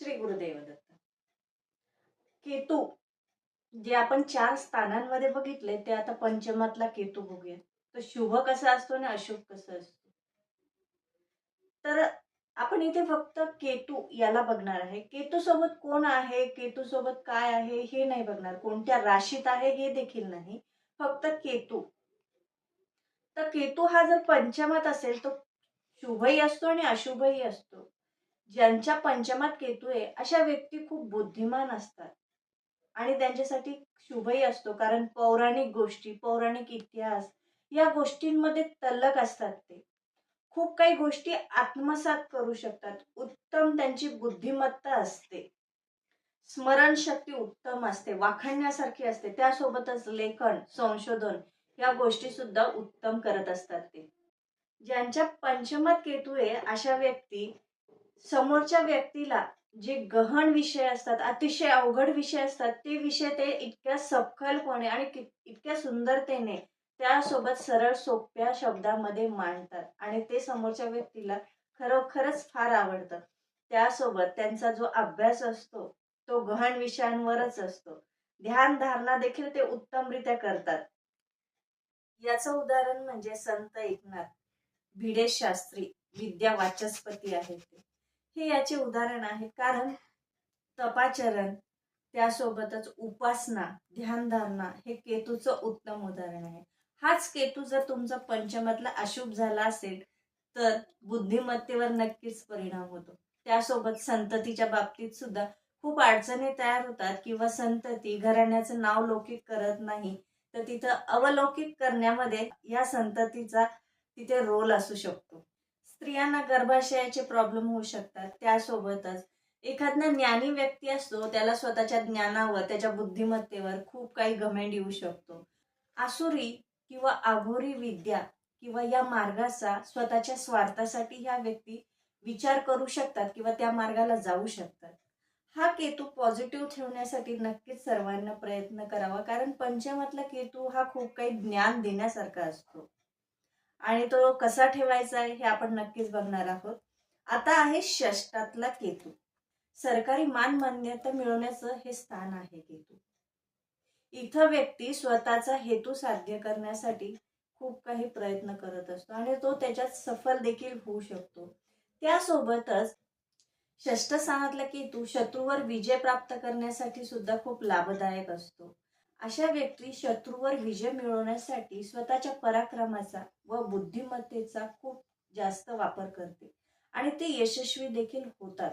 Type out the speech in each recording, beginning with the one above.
श्री गुरुदेव दत्त केतू जे आपण चार स्थानांमध्ये बघितले ते आता पंचमातला केतू बघूया. तो शुभ कसा असतो आणि अशुभ कसा असतो? तर आपण इथे फक्त केतू याला बघणार आहे. केतू सोबत कोण आहे? केतू सोबत काय आहे? हे नाही बघणार. कोणत्या राशीत आहे हे देखील नाही. फक्त केतू. तर केतू हा जर पंचमात असेल तो शुभही असतो आणि अशुभही असतो. ज्यांच्या पंचमात केतू आहे अशा व्यक्ती खूप बुद्धिमान असतात. आणि त्यांच्यासाठी शुभही असतो कारण पौराणिक गोष्टी पौराणिक इतिहास या गोष्टींमध्ये तल्लक असतात ते. खूप काही गोष्टी आत्मसात करू शकतात. उत्तम त्यांची बुद्धिमत्ता असते. स्मरणशक्ती उत्तम असते. वाखणण्यासारखी असते. त्यासोबतच लेखन संशोधन या गोष्टी सुद्धा उत्तम करत असतात ते. ज्यांच्या पंचमत केतू आहे अशा व्यक्ती समोरच्या व्यक्तीला जे गहन विषय असतात अतिशय अवघड विषय असतात ते विषय ते इतक्या सखलपणे आणि इतक्या सुंदरतेने त्यासोबत सरळ सोप्या शब्दामध्ये मांडतात. आणि ते समोरच्या व्यक्तीला खरोखरच फार आवडतं. त्यासोबत त्यांचा जो अभ्यास असतो तो गहन विषयांवरच असतो. ध्यान धारणा देखील ते उत्तमरित्या करतात. याचं उदाहरण म्हणजे संत एकनाथ भिडे शास्त्री विद्या वाचस्पती आहेत ते. हे याचे उदाहरण आहे कारण तपाचरण त्यासोबतच उपासना ध्यानधारणा हे केतूचं उत्तम उदाहरण आहे. हाच केतू जर तुमचा पंचमातला अशुभ झाला असेल तर बुद्धिमत्तेवर नक्कीच परिणाम होतो. त्यासोबत संततीच्या बाबतीत सुद्धा खूप अडचणी तयार होतात किंवा संतती घराण्याचं नाव लौकिक करत नाही तर तिथं अवलौकिक करण्यामध्ये या संततीचा तिथे रोल असू शकतो. स्त्रियांना गर्भाशयाचे प्रॉब्लेम होऊ शकतात. त्यासोबतच एखादा ज्ञानी व्यक्ती असतो त्याला स्वतःच्या ज्ञानावर त्याच्या बुद्धिमत्तेवर खूप काही घमेंड येऊ शकतो. आसुरी किंवा आघोरी विद्या किंवा या मार्गाचा स्वतःच्या स्वार्थासाठी ह्या व्यक्ती विचार करू शकतात किंवा त्या मार्गाला जाऊ शकतात. हा केतू पॉझिटिव्ह ठेवण्यासाठी नक्कीच सर्वांना प्रयत्न करावा कारण पंचमातला केतू हा खूप काही ज्ञान देण्यासारखा असतो. आणि तो कसा ठेवायचा आहे हे आपण नक्कीच बघणार आहोत. आता आहे षष्टातला केतू. सरकारी मान मान्यता मिळवण्याचं हे स्थान आहे केतू. इथं व्यक्ती स्वतःचा हेतू साध्य करण्यासाठी खूप काही प्रयत्न करत असतो आणि तो त्याच्यात सफल देखील होऊ शकतो. त्यासोबतच षष्ठ स्थानातला केतू शत्रूवर विजय प्राप्त करण्यासाठी सुद्धा खूप लाभदायक असतो. अशा व्यक्ती शत्रूवर विजय मिळवण्यासाठी स्वतःच्या पराक्रमाचा व बुद्धिमत्तेचा खूप जास्त वापर करते. आणि ते यशस्वी देखील होतात.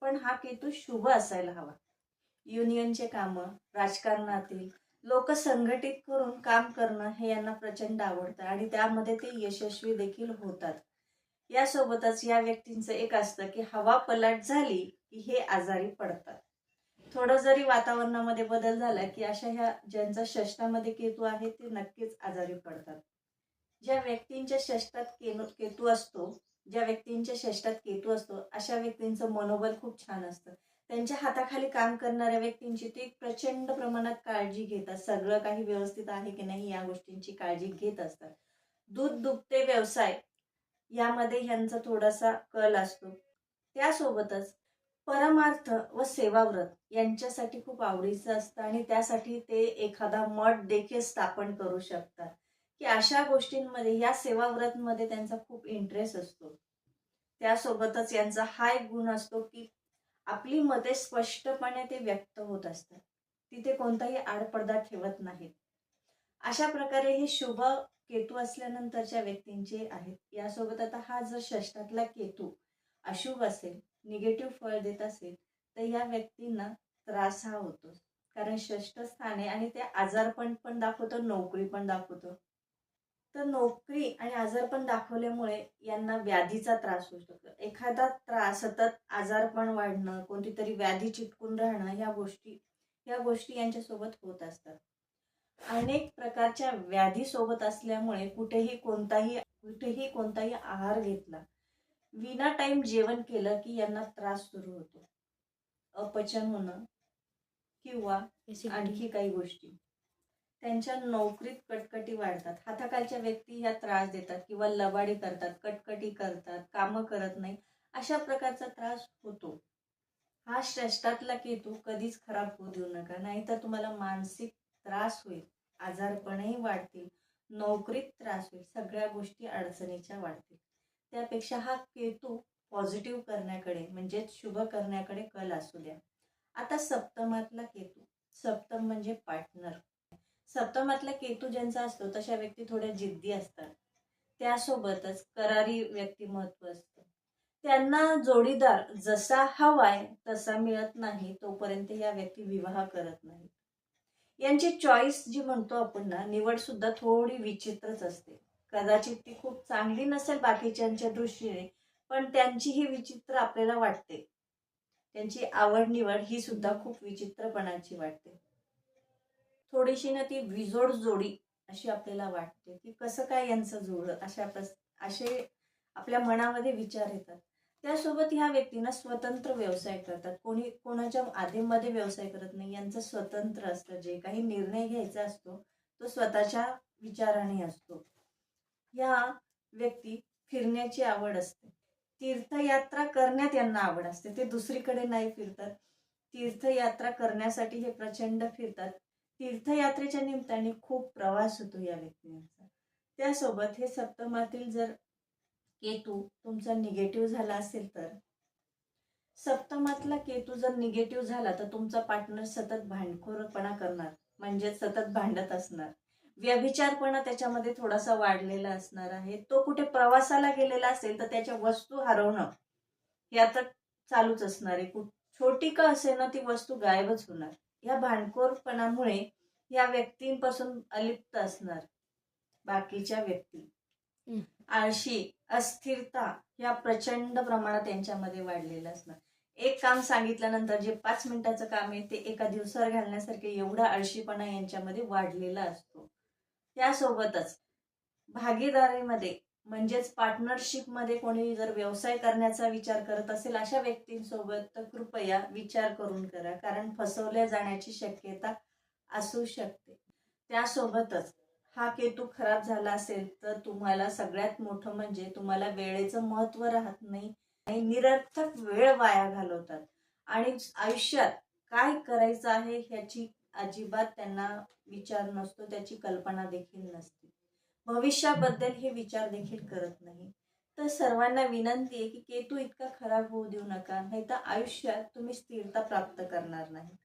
पण हा केतू शुभ असायला हवा. युनियनचे कामं राजकारणातील लोक संघटित करून काम करणं हे यांना प्रचंड आवडतं आणि त्यामध्ये ते यशस्वी देखील होतात. यासोबतच या व्यक्तींचं एक असतं की हवा पलट झाली की हे आजारी पडतात. थोडं जरी वातावरणामध्ये बदल झाला की अशा ह्या ज्यांचा षष्टामध्ये केतू आहे ते नक्कीच आजारी पडतात. ज्या व्यक्तींच्या षष्टात केनू केतू असतो ज्या व्यक्तींच्या षष्टात केतू असतो अशा व्यक्तींचं मनोबल खूप छान असतं. त्यांच्या हाताखाली काम करणाऱ्या व्यक्तींची ते प्रचंड प्रमाणात काळजी घेतात. सगळं काही व्यवस्थित आहे की नाही या गोष्टींची काळजी घेत असतात. दूध दुभते व्यवसाय यामध्ये ह्यांचा थोडासा कल असतो. त्यासोबतच परमार्थ व सेवाव्रत यांच्यासाठी खूप आवडीचं असतं आणि त्यासाठी ते एखादा मठ देखील स्थापन करू शकतात. की अशा गोष्टींमध्ये या सेवाव्रतमध्ये त्यांचा खूप इंटरेस्ट असतो. त्यासोबतच यांचा हा एक गुण असतो की आपली मते स्पष्टपणे ते व्यक्त होत असतात. तिथे कोणताही आडपडदा ठेवत नाहीत. अशा प्रकारे हे शुभ केतू असल्यानंतरच्या व्यक्तींचे आहेत. यासोबत आता हा जर षष्टातला केतू अशुभ असेल निगेटिव्ह फळ देत असेल तर या व्यक्तींना त्रास हा होतो. कारण षष्ठ स्थान आहे आणि ते आजारपण पण दाखवतो नोकरी पण दाखवतो. तर नोकरी आणि आजारपण दाखवल्यामुळे यांना व्याधीचा त्रास होऊ शकतो. एखादा त्रास सतत आजारपण वाढणं कोणती तरी व्याधी चिटकून राहणं ह्या गोष्टी ह्या गोष्टी यांच्यासोबत होत असतात. अनेक प्रकारच्या व्याधी सोबत असल्यामुळे कुठेही कोणताही कुठेही कोणताही आहार घेतला विना टाइम जेवण केलं की यांना त्रास सुरू होतो. अपचन होणं किंवा आणखी काही गोष्टी. त्यांच्या नोकरीत कटकटी वाढतात. हाताखालच्या व्यक्ती ह्या त्रास देतात किंवा लबाडी करतात कटकटी करतात कामं करत नाही अशा प्रकारचा त्रास होतो. हा षष्टातला केतू कधीच खराब होऊ देऊ नका. नाहीतर तुम्हाला मानसिक त्रास होईल आजारपणही वाढतील नोकरीत त्रास होईल सगळ्या गोष्टी अडचणीच्या वाढतील. त्यापेक्षा हा केतू पॉझिटिव्ह करण्याकडे म्हणजेच शुभ करण्याकडे कल असू द्या. आता सप्तमातला केतू. सप्तम म्हणजे पार्टनर सप्तमातला केतू ज्यांचा असतो तशा व्यक्ती थोड्या जिद्दी असतात. त्यासोबतच करारी व्यक्तिमत्व असतं. त्यांना जोडीदार जसा हवाय तसा मिळत नाही तोपर्यंत या व्यक्ती विवाह करत नाही यांची चॉईस जी म्हणतो आपण ना निवड सुद्धा थोडी विचित्रच असते. कदाचित ती खूप चांगली नसेल बाकीच्यांच्या दृष्टीने पण त्यांची ही विचित्र आपल्याला वाटते. त्यांची आवड निवड ही सुद्धा खूप विचित्रपणाची वाटते. थोडीशी ना ती विजोड जोडी अशी आपल्याला वाटते. की कसं काय यांचं जोड अशा प्रस असे आपल्या मनामध्ये विचार येतात. त्यासोबत ह्या व्यक्तींना स्वतंत्र व्यवसाय करतात. कोणी कोणाच्या आधीमध्ये व्यवसाय करत नाही. यांचं स्वतंत्र असतं. जे काही निर्णय घ्यायचा असतो तो स्वतःच्या विचाराने असतो. ह्या व्यक्ती फिरण्याची आवड असते. तीर्थयात्रा करण्यात यांना आवड असते. ते दुसरीकडे नाही फिरतात. तीर्थयात्रा करण्यासाठी हे प्रचंड फिरतात. तीर्थयात्रेच्या निमित्ताने खूप प्रवास होतो या व्यक्तींचा. त्यासोबत हे सप्तमातील जर केतू तुमचा निगेटिव्ह झाला असेल तर सप्तमातला केतू जर निगेटिव्ह झाला तर तुमचा पार्टनर सतत भांडखोरपणा करणार. म्हणजे सतत भांडत असणार. व्यभिचारपणा त्याच्यामध्ये थोडासा वाढलेला असणार आहे. तो कुठे प्रवासाला गेलेला असेल तर त्याच्या वस्तू हरवणं हे आता चालूच असणार आहे. छोटी का असे ना ती वस्तू गायबच होणार. या भांडखोरपणामुळे या व्यक्तींपासून अलिप्त असणार बाकीच्या व्यक्ती. आळशी अस्थिरता या प्रचंड प्रमाणात त्यांच्यामध्ये वाढलेलं असणार. एक काम सांगितल्यानंतर जे पाच मिनिटाचं काम आहे ते एका दिवसावर घालण्यासारखे एवढा आळशीपणा यांच्यामध्ये वाढलेला असतो. त्यासोबतच भागीदारीमध्ये म्हणजेच पार्टनरशिपमध्ये कोणी जर व्यवसाय करण्याचा विचार करत असेल अशा व्यक्तींसोबत तर कृपया विचार करून करा कारण फसवल्या जाण्याची शक्यता असू शकते. त्यासोबतच हा केतू खराब झाला असेल तर तुम्हाला सगळ्यात मोठं म्हणजे तुम्हाला वेळेचं महत्त्व राहत नाही आणि निरर्थक वेळ वाया घालवतात. आणि आयुष्यात काय करायचं आहे ह्याची अजिबात त्यांना विचार नसतो त्याची कल्पना देखील नसते. भविष्याबद्दल हे विचार देखील करत नाही. तर सर्वांना विनंती आहे की केतू इतका खराब होऊ देऊ नका नाही तर आयुष्यात तुम्ही स्थिरता प्राप्त करणार नाही.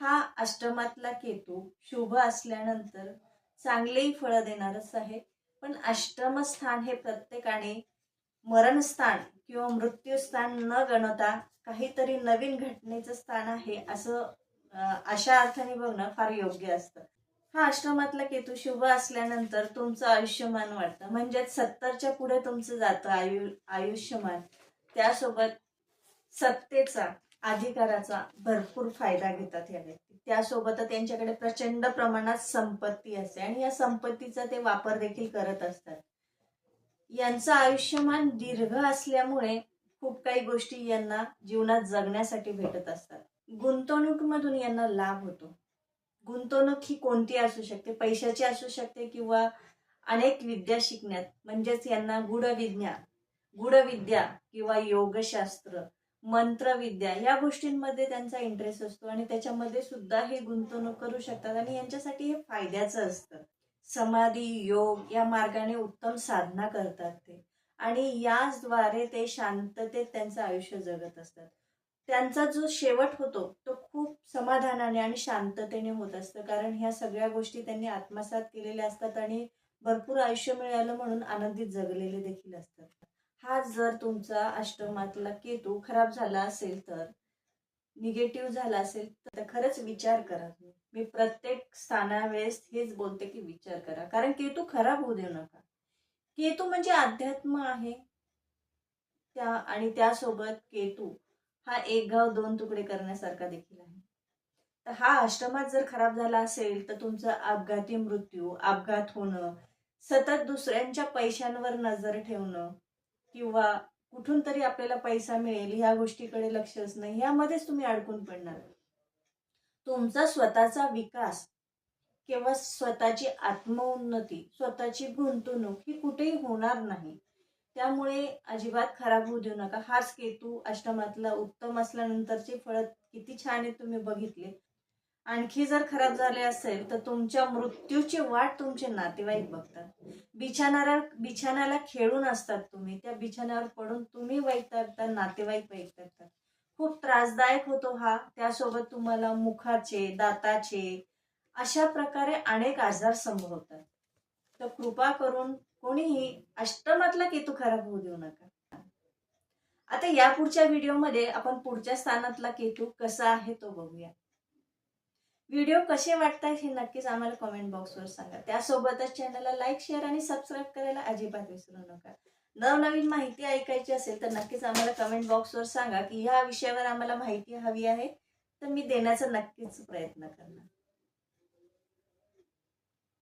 हा अष्टमातला केतू शुभ असल्यानंतर चांगलेही फळं देणारच आहे पण अष्टमस्थान हे प्रत्येकाने मरणस्थान किंवा मृत्यूस्थान न गणता काहीतरी नवीन घटनेचं स्थान आहे असं अशा अर्थाने बघणं फार योग्य असतं. हा अष्टमातला केतू शुभ असल्यानंतर तुमचं आयुष्यमान वाढतं म्हणजेच सत्तरच्या पुढे तुमचं जातं आयु आयुष्यमान. त्यासोबत सत्तेचा अधिकाराचा भरपूर फायदा घेतात या व्यक्ती. त्यासोबत त्यांच्याकडे प्रचंड प्रमाणात संपत्ती असते आणि या संपत्तीचा ते वापर देखील करत असतात. यांचं आयुष्यमान दीर्घ असल्यामुळे खूप काही गोष्टी यांना जीवनात जगण्यासाठी भेटत असतात. गुंतवणुकीमधून यांना लाभ होतो. गुंतवणूक ही कोणती असू शकते? पैशाची असू शकते किंवा अनेक विद्या शिकण्यात म्हणजेच यांना गुढविज्ञान गुढविद्या किंवा योगशास्त्र मंत्रविद्या या गोष्टींमध्ये त्यांचा इंटरेस्ट असतो आणि त्याच्यामध्ये सुद्धा हे गुंतवणूक करू शकतात आणि यांच्यासाठी हे फायद्याचं असतं. समाधी योग या मार्गाने उत्तम साधना करतात ते. आणि याचद्वारे ते शांततेत त्यांचं आयुष्य जगत असतात. त्यांचा जो शेवट होतो तो खूप समाधानाने आणि शांततेने होत असतं. कारण ह्या सगळ्या गोष्टी त्यांनी आत्मसात केलेल्या असतात आणि भरपूर आयुष्य मिळालं म्हणून आनंदित जगलेले देखील असतात. हा जर तुमचा अष्टमातला केतू खराब झाला असेल तर निगेटिव्ह झाला असेल तर खरंच विचार करा. मी प्रत्येक स्थानावेळेस हेच बोलते की विचार करा. कारण केतू खराब होऊ देऊ नका. केतू म्हणजे अध्यात्म आहे. त्या आणि त्यासोबत केतू हा एक गाव दोन तुकडे करण्यासारखा देखील आहे. तर हा अष्टमात जर खराब झाला असेल तर तुमचा अपघाती मृत्यू अपघात होणं सतत दुसऱ्यांच्या पैशांवर नजर ठेवणं किंवा कुठून तरी आपल्याला पैसा मिळेल ह्या गोष्टीकडे लक्ष असणं ह्यामध्येच तुम्ही अडकून पडणार. तुमचा स्वतःचा विकास किंवा स्वतःची आत्मोन्नती स्वतःची गुंतवणूक ही कुठेही होणार नाही. त्यामुळे अजिबात खराब होऊ देऊ नका. हाच केतू अष्टमातला उत्तम असल्यानंतरचे फळ किती छान आहे तुम्ही बघितले. आणखी जर खराब झाले असेल तर तुमच्या मृत्यूची वाट तुमचे नातेवाईक बघतात. बिछाणारा बिछाण्याला खेळून असतात तुम्ही. त्या बिछाण्यावर पडून तुम्ही वैतागता नातेवाईक वैतागतात. खूप त्रासदायक होतो हा. त्यासोबत तुम्हाला मुखाचे दाताचे अशा प्रकारे अनेक आजार संभवतात. तर कृपा करून कोणीही अष्टमातला केतू खराब होऊ देऊ नका. आता या पुढच्या व्हिडिओमध्ये आपण पुढच्या स्थानातला केतू कसा आहे तो बघूया. व्हिडिओ कसे वाटतात हे नक्कीच आम्हाला कमेंट बॉक्सवर सांगा. त्यासोबतच चॅनलला लाईक शेअर आणि सबस्क्राईब करायला अजिबात विसरू नका. नवनवीन माहिती ऐकायची असेल तर नक्कीच आम्हाला कमेंट बॉक्सवर सांगा की ह्या विषयावर आम्हाला माहिती हवी आहे. तर मी देण्याचा नक्कीच प्रयत्न करणार.